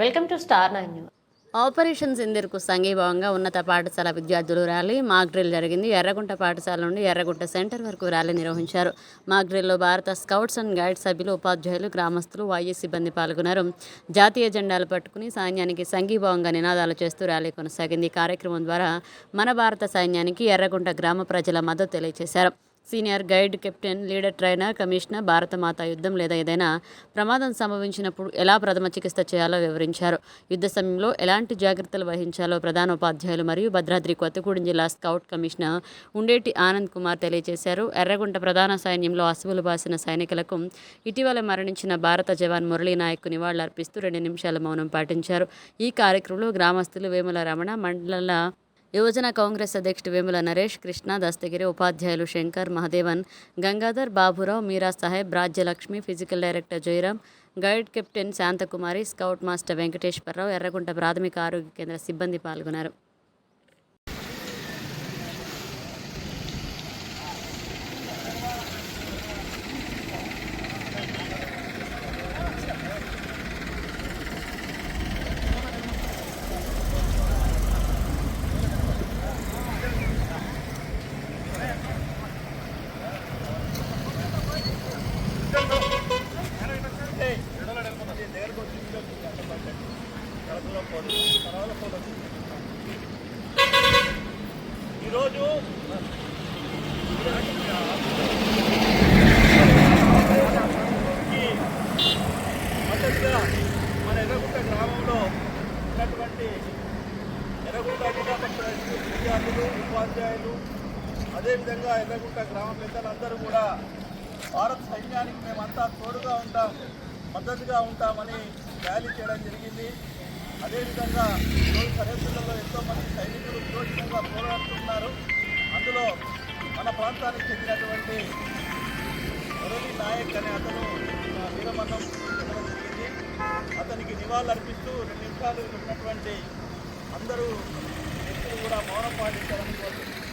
Welcome to star nine news operation సింధూర్కు సంఘీభావంగా ఉన్నత పాఠశాల విద్యార్థులు ర్యాలీ మాక్ డ్రిల్ జరిగింది. ఎర్రగుంట పాఠశాల నుండి ఎర్రగుంట సెంటర్ వరకు ర్యాలీ నిర్వహించారు. మాక్ డ్రిల్లో భారత స్కౌట్స్ అండ్ గైడ్ సభ్యులు ఉపాధ్యాయులు గ్రామస్తులు వైఎస్ సిబ్బంది పాల్గొన్నారు. జాతీయ జెండాలు పట్టుకుని సైన్యానికి సంఘీభావంగా నినాదాలు చేస్తూ ర్యాలీ కొనసాగింది. ఈ కార్యక్రమం ద్వారా మన భారత సైన్యానికి ఎర్రగుంట గ్రామ ప్రజల మద్దతు తెలియజేశారు. Senior guide captain leader trainer commissioner Bharatmata యుద్ధం లేదా ఏదైనా ప్రమాదం సంభవించినప్పుడు ఎలా ప్రథమ చికిత్స చేయాలో వివరించారు. యుద్ధ సమయంలో ఎలాంటి జాగ్రత్తలు వహించాలో ప్రధానోపాధ్యాయులు మరియు భద్రాద్రి కొత్తగూడెం జిల్లా స్కౌట్ కమిషనర్ ఉండేటి ఆనంద్ కుమార్ తెలియజేశారు. ఎర్రగుంట ప్రధాన సైన్యంలో అసువులు బాసిన సైనికులకు ఇటీవల మరణించిన భారత జవాన్ మురళీ నాయక్ నివాళులర్పిస్తూ రెండు నిమిషాల మౌనం పాటించారు. ఈ కార్యక్రమంలో గ్రామస్తులు వేముల రమణ మండల యువజన కాంగ్రెస్ అధ్యక్షుడు వేముల నరేష్ కృష్ణ దస్తగిరి ఉపాధ్యాయులు Shankar Mahadevan Gangadhar Baburao Meera Saheb Rajyalakshmi physical director Jayaram guide captain Shanthakumari scout master Venkateswararao Erragunta ప్రాథమిక ఆరోగ్య కేంద్ర సిబ్బంది పాల్గొన్నారు. ఈరోజు మొదటిగా మన ఎర్రగుంట గ్రామంలో ఉన్నటువంటి ఎర్రగుంట జిల్లా విద్యార్థులు ఉపాధ్యాయులు అదేవిధంగా ఎర్రగుంట గ్రామ పెద్దలందరూ కూడా భారత సైన్యానికి మేమంతా తోడుగా ఉంటాం మద్దతుగా ఉంటామని ర్యాలీ చేయడం జరిగింది. అదేవిధంగా ఈరోజు సరిహద్దులలో ఎంతోమంది సైనికులు విరోచనంగా పోరాడుతున్నారు. అందులో మన ప్రాంతానికి చెందినటువంటి మురళీ నాయక్ అనే అతను ఆ, వీరమరణం జరిగింది. అతనికి నివాళులర్పిస్తూ రెండు నిమిషాలు ఉన్నటువంటి అందరూ వ్యక్తులు కూడా మౌనం పాటించాలని కోరుతున్నాను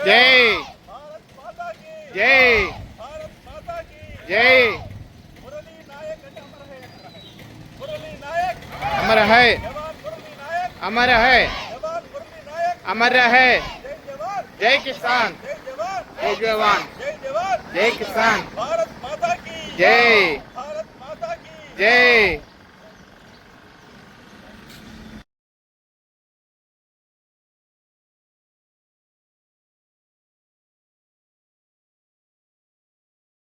जय। जय। जय। अमर है। अमर है। अमर है। जय किसान। जय जवान। जय किसान। जय। जय।